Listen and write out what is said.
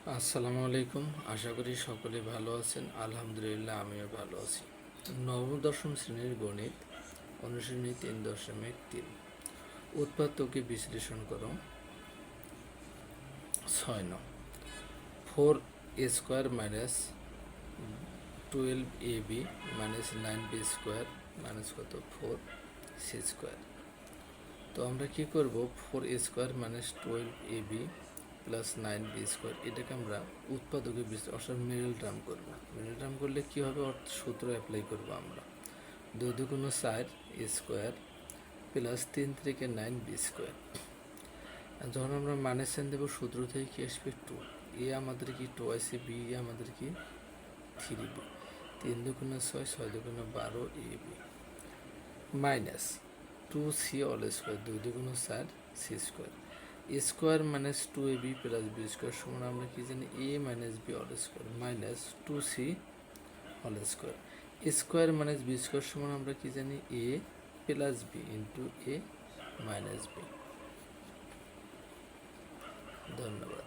আসসালামু আলাইকুম। আশা করি সকলে ভালো আছেন। আলহামদুলিল্লাহ, আমিও ভালো আছি। নবম, দশম শ্রেণির গণিত অনুশ্রেণী তিন দশমিক তিন। উৎপাদ্যকে বিশ্লেষণ করো। ছয় ন। Four A square minus twelve A B minus nine B square minus কত? Four C square. তো আমরা কী করব? Four A square minus twelve A B plus nine B square এটাকে আমরা উৎপাদকে অর্থাৎ মিডল টার্ম করব। মিডল টার্ম করলে কী হবে? অর্থ সূত্র অ্যাপ্লাই করব আমরা। দুই দুগুণ চার এ স্কোয়ার প্লাস তিন থেকে নাইন বি স্কোয়ার যখন আমরা মানে সেন দেবো, সূত্র থেকে কি আসবে? টু এ আমাদের কি টু আসে বি আমাদের কি থ্রি বি তিন দুগুণ ছয় ছয় দুগুণ বারো A B minus two C all square দুই দুগুণ চার C square square minus two A B plus B square সমান আমরা কি জানি? A minus B all square minus two C all square. Square minus B square সমান আমরা কি জানি? A plus B into A minus B. ধন্যবাদ।